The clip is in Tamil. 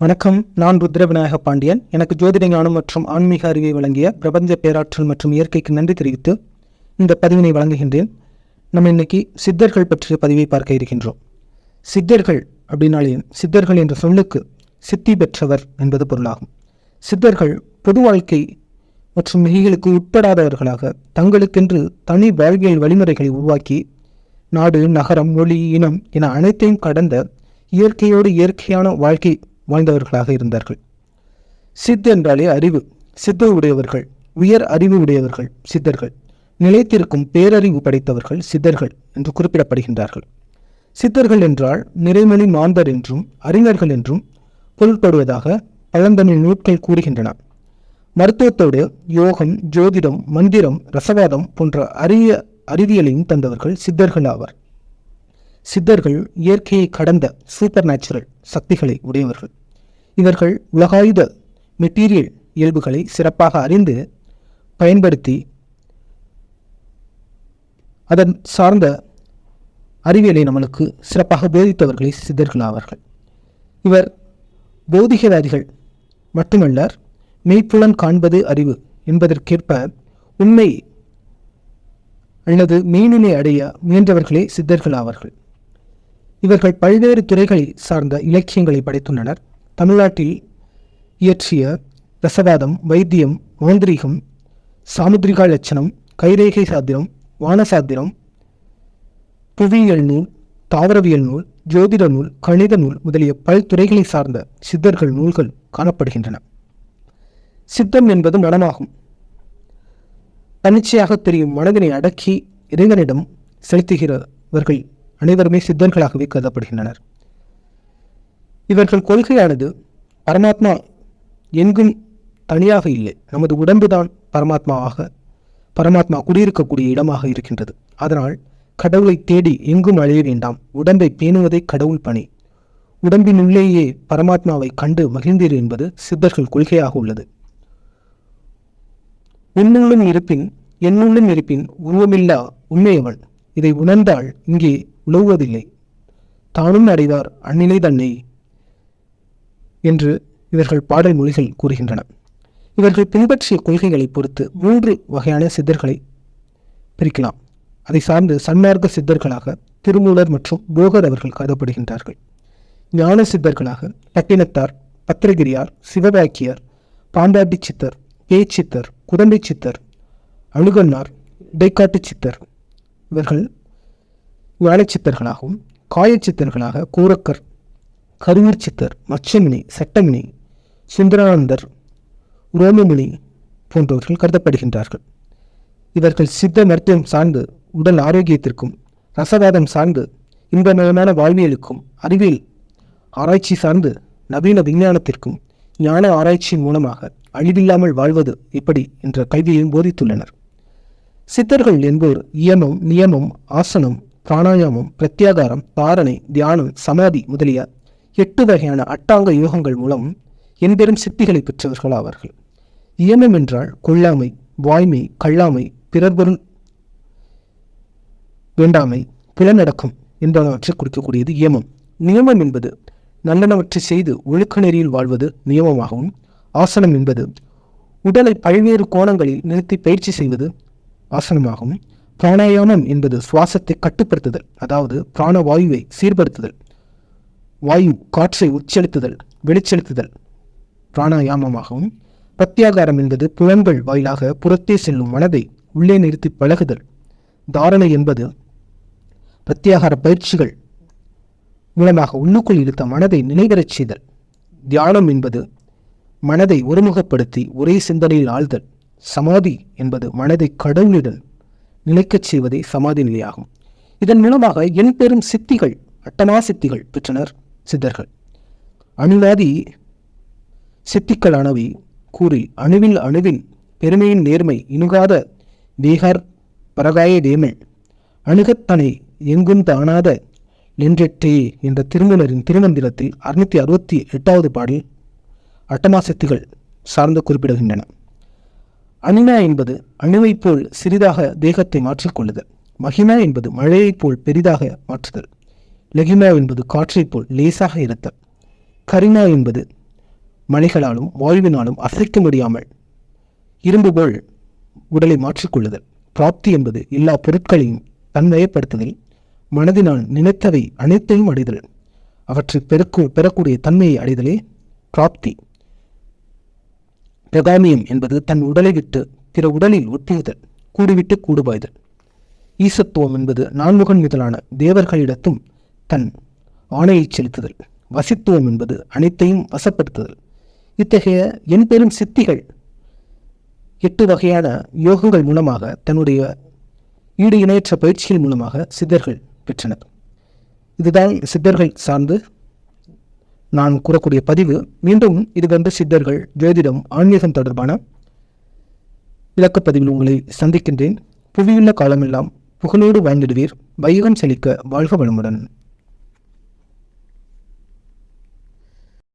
வணக்கம் நான் ருத்ர விநாயக பாண்டியன். எனக்கு ஜோதிட ஞானம் மற்றும் ஆன்மீக அறிவை வழங்கிய பிரபஞ்ச பேராற்றல் மற்றும் இயற்கைக்கு நன்றி தெரிவித்து இந்த பதிவினை வழங்குகின்றேன். நம்ம இன்னைக்கு சித்தர்கள் பற்றிய பதிவை பார்க்க இருக்கின்றோம். சித்தர்கள் அப்படின்னாலே சித்தர்கள் என்ற சொல்லுக்கு சித்தி பெற்றவர் என்பது பொருளாகும். சித்தர்கள் பொது வாழ்க்கை மற்றும் மிகைகளுக்கு உட்படாதவர்களாக தங்களுக்கென்று தனி வாழ்வியல் வழிமுறைகளை உருவாக்கி நாடு நகரம் மொழி இனம் என அனைத்தையும் கடந்த இயற்கையோடு இயற்கையான வாழ்க்கை வாழ்ந்தவர்களாக இருந்தார்கள். சித் என்றாலே அறிவு சித்த உடையவர்கள் உயர் அறிவு உடையவர்கள் சித்தர்கள். நிலைத்திருக்கும் பேரறிவு படைத்தவர்கள் சித்தர்கள் என்று குறிப்பிடப்படுகின்றார்கள். சித்தர்கள் என்றால் நிறைமொழி மாந்தர் என்றும் அறிஞர்கள் என்றும் பொருள்படுவதாக பழந்தமிழ் நூட்கள் கூறுகின்றன. மருத்துவத்தோடு யோகம் ஜோதிடம் மந்திரம் ரசவாதம் போன்ற அரிய அறிவியலையும் தந்தவர்கள் சித்தர்கள் ஆவர். சித்தர்கள் இயற்கையை கடந்த சூப்பர் நேச்சுரல் சக்திகளை உடையவர்கள். இவர்கள் உலகாயுத மெட்டீரியல் இயல்புகளை சிறப்பாக அறிந்து பயன்படுத்தி அதன் சார்ந்த அறிவியலை நம்மளுக்கு சிறப்பாக போதித்தவர்களே சித்தர்கள் ஆவார்கள் இவர் பௌதிகவாதிகள் மட்டுமல்லார் மெய்ப்புலன் காண்பது அறிவு என்பதற்கேற்ப உண்மை அல்லது மெய்நிலை அடைய முயன்றவர்களே சித்தர்கள் ஆவார்கள் இவர்கள் பல்வேறு துறைகளை சார்ந்த இலக்கியங்களை படைத்துள்ளனர். தமிழ்நாட்டில் இயற்றிய ரசவாதம் வைத்தியம் மாந்திரீகம் சாமுத்ரிகா லட்சணம் கைரேகை சாத்திரம் வானசாத்திரம் புவியியல் நூல் தாவரவியல் நூல் ஜோதிட நூல் கணித நூல் முதலிய பல்துறைகளை சார்ந்த சித்தர்கள் நூல்கள் காணப்படுகின்றன. சித்தம் என்பது மனமாகும் தன்னிச்சையாக தெரியும் மனதினை அடக்கி இறைவனிடம் செலுத்துகிறவர்கள் அனைவருமே சித்தர்களாகவே கருதப்படுகின்றனர். இவர்கள் கொள்கையானது பரமாத்மா எங்கும் தனியாக இல்லை. நமது உடம்புதான் பரமாத்மாவாக பரமாத்மா குடியிருக்கக்கூடிய இடமாக இருக்கின்றது. அதனால் கடவுளை தேடி எங்கும் அழைய வேண்டாம். உடம்பை பேணுவதே கடவுள் பணி. உடம்பினுள்ளேயே பரமாத்மாவை கண்டு மகிழ்ந்தீர் என்பது சித்தர்கள் கொள்கையாக உள்ளது. உன்னுள்ளும் இருப்பின் என்னுள்ளும் இருப்பின் உருவமில்லா உண்மையவன். இதை உணர்ந்தால் இங்கே உணவுவதில்லை தானும் அடைவார் அந்நிலை தன்னை என்று இவர்கள் பாடல் மொழிகள் கூறுகின்றன. இவர்கள் பின்பற்றிய கொள்கைகளை பொறுத்து மூன்று வகையான சித்தர்களை பிரிக்கலாம். அதை சார்ந்து சன்மார்க்க சித்தர்களாக திருமூலர் மற்றும் போகர் அவர்கள் கருதப்படுகின்றார்கள். ஞான சித்தர்களாக பட்டினத்தார் பத்திரகிரியார் சிவபாக்கியர் பாண்டாட்டி சித்தர் பேச்சித்தர் குதம்பை சித்தர் அழுகன்னார் இடைக்காட்டு சித்தர். இவர்கள் ஞானச்சித்தர்களாகவும் காயச்சித்தர்களாக கூரக்கர் கருவீர் சித்தர் மச்சமினி சட்டமினி சுந்தரானந்தர் ரோமமுனி போன்றவர்கள் கருதப்படுகின்றார்கள். இவர்கள் சித்த மருத்துவம் சார்ந்து உடல் ஆரோக்கியத்திற்கும் ரசவாதம் சார்ந்து இன்பமயமான வாழ்வியலுக்கும் அறிவியல் ஆராய்ச்சி சார்ந்து நவீன விஞ்ஞானத்திற்கும் ஞான ஆராய்ச்சியின் மூலமாக அழிவில்லாமல் வாழ்வது எப்படி என்ற கல்வியையும் போதித்துள்ளனர். சித்தர்கள் என்போர் இயமம் நியமம் ஆசனம் பிராணாயாமம் பிரத்யாகாரம் தாரணை தியானம் சமாதி முதலிய எட்டு வகையான அட்டாங்க யோகங்கள் மூலம் என்பெரும் சித்திகளை பெற்றவர்கள் ஆவார்கள். இயமம் என்றால் கொள்ளாமை வாய்மை கள்ளாமை பிறர்பொருள் வேண்டாமை புலனடக்கம் என்பனவற்றை குறிக்கக்கூடியது இயமம். நியமம் என்பது நல்லனவற்றை செய்து ஒழுக்க நெறியில் வாழ்வது நியமமாகவும் ஆசனம் என்பது உடலை பல்வேறு கோணங்களில் நிறுத்தி பயிற்சி செய்வது ஆசனமாகவும் பிராணாயாமம் என்பது சுவாசத்தை கட்டுப்படுத்துதல் அதாவது பிராணவாயுவை சீர்படுத்துதல். வாயு காற்றை உச்செலுத்துதல் வெளிச்செலுத்துதல். பிராணாயாமமாகவும் பிரத்யாகாரம் என்பது புலன்கள் வாயிலாக புறத்தே செல்லும் மனதை உள்ளே நிறுத்தி பழகுதல். தாரணை என்பது பிரத்யாகார பயிற்சிகள் மூலமாக உள்ளுக்குள் இழுத்த மனதை நினைவரச் செய்தல். தியானம் என்பது மனதை ஒருமுகப்படுத்தி ஒரே சிந்தனையில் ஆழ்தல். சமாதி என்பது மனதை கடவுளிடல் நிலைக்கச் செய்வதே சமாதி நிலையாகும். இதன் மூலமாக என் பெரும் சித்திகள் அட்டமா சித்திகள் பெற்றனர் சித்தர்கள். அணுவாதி சித்திகளானவை கூறி அணுவில் அணுவின் பெருமையின் நேர்மை இணுகாத வேகர் பரகாய வேமல் அணுகத்தனை எங்கும் தானாத நின்றெற்றே என்ற திருமலரின் திருமந்திரத்தில் அறுநூத்தி அறுபத்தி எட்டாவது பாடல் அட்டமாசக்திகள் சார்ந்து குறிப்பிடுகின்றன. அனிமா என்பது அணுவைப் போல் சிறிதாக தேகத்தை மாற்றிக்கொள்ளுதல் மகிமா என்பது மழையைப் போல் பெரிதாக மாற்றுதல். லெகிமா என்பது காற்றைப் போல் லேசாக இருத்தல். கரினா என்பது மணிகளாலும் வாழ்வினாலும் அசைக்க முடியாமல் இரும்பு போல் உடலை மாற்றிக்கொள்ளுதல் பிராப்தி என்பது எல்லா பொருட்களையும் தன்மையப்படுத்துதல். மனதினால் நினைத்தவை அனைத்தையும் அடைதல். அவற்றை பெருக்கு பெறக்கூடிய தன்மையை அடைதலே பிராப்தி. பிரகாமியம் என்பது தன் உடலை விட்டு பிற உடலில் ஒட்டியுதல் கூடுவிட்டு கூடுபாய்தல் ஈசத்துவம் என்பது நான்முகன் முதலான தேவர்களிடத்தும் தன் ஆணையை செலுத்துதல். வசித்துவம் என்பது அனைத்தையும் வசப்படுத்துதல். இத்தகைய என்பெரும் சித்திகள் எட்டு வகையான யோகங்கள் மூலமாக தன்னுடைய ஈடு இணையற்ற பயிற்சிகள் மூலமாக சித்தர்கள் பெற்றனர். இதுதான் சித்தர்கள் சார்ந்து நான் கூறக்கூடிய பதிவு மீண்டும் இது வந்து சித்தர்கள் ஜோதிடம் ஆன்மீகம் தொடர்பான விளக்கப்பதிவில் உங்களை சந்திக்கின்றேன். புவியுள்ள காலமெல்லாம் புகழோடு வாழ்ந்திடுவீர். வைகம் செழிக்க வாழ்க வளமுடன்.